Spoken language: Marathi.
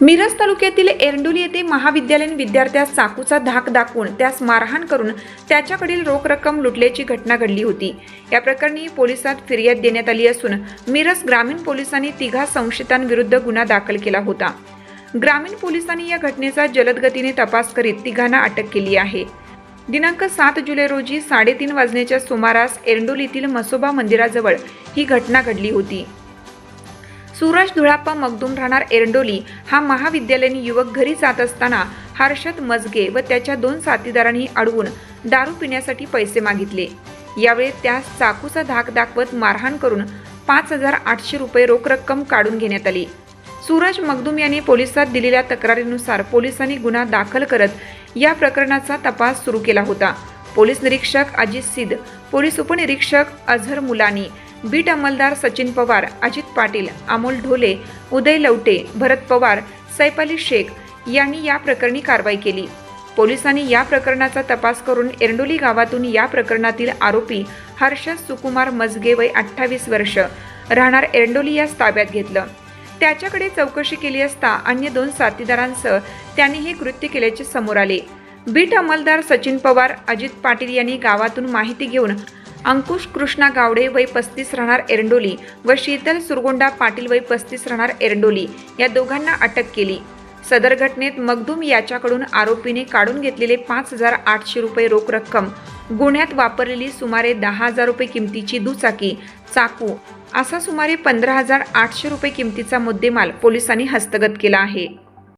मिरज तालुक्यातील एरंडोली येथे महाविद्यालयीन विद्यार्थ्यास चाकूचा धाक दाखवून त्यास मारहाण करून त्याच्याकडील रोख रक्कम लुटल्याची घटना घडली होती. या प्रकरणी पोलिसात फिर्याद देण्यात आली असून मिरज ग्रामीण पोलिसांनी तिघा संशयितांविरुद्ध गुन्हा दाखल केला होता. ग्रामीण पोलिसांनी या घटनेचा जलद गतीने तपास करीत तिघांना अटक केली आहे. दिनांक सात जुलै रोजी साडेतीन वाजण्याच्या सुमारास एरंडोलीतील मसोबा मंदिराजवळ ही घटना घडली होती. सूरज धुळाप्पा मगदूम राहणार एरंडोली हा महाविद्यालयीन युवक घरी जात असताना हर्षद मजगे व त्याच्या दोन साथीदारांनी अडवून दारू पिण्यासाठी पैसे मागितले. यावेळी त्यास चाकूचा धाक दाखवत मारहाण करून पाच हजार आठशे रुपये रोख रक्कम काढून घेण्यात आली. सूरज मगदूम यांनी पोलिसात दिलेल्या तक्रारीनुसार पोलिसांनी गुन्हा दाखल करत या प्रकरणाचा तपास सुरू केला होता. पोलीस निरीक्षक अजित सिद पोलीस उपनिरीक्षक अझर मुलानी बीट अंमलदार सचिन पवार अजित पाटील अमोल ढोले उदय लवटे भरत पवार सैफ अली शेख यांनी या प्रकरणी कारवाई केली. पोलिसांनी या प्रकरणाचा तपास करून एरंडोली गावातून या प्रकरणातील आरोपी हर्ष सुकुमार मजगे वय अठ्ठावीस वर्ष राहणार एरंडोली यास ताब्यात घेतलं. त्याच्याकडे चौकशी केली असता अन्य दोन साथीदारांसह त्यांनी हे कृत्य केल्याचे समोर आले. बीट अंमलदार सचिन पवार अजित पाटील यांनी गावातून माहिती घेऊन अंकुश कृष्णा गावडे वय पस्तीस राहणार एरंडोली व शीतल सुरगोंडा पाटील वय पस्तीस राहणार एरंडोली या दोघांना अटक केली. सदर घटनेत मगदूम याच्याकडून आरोपीने काढून घेतलेले पाच हजार आठशे रुपये रोख रक्कम गुन्ह्यात वापरलेली सुमारे दहा हजार रुपये किमतीची दुचाकी चाकू असा सुमारे पंधरा हजार आठशे रुपये किमतीचा मुद्देमाल पोलिसांनी हस्तगत केला आहे.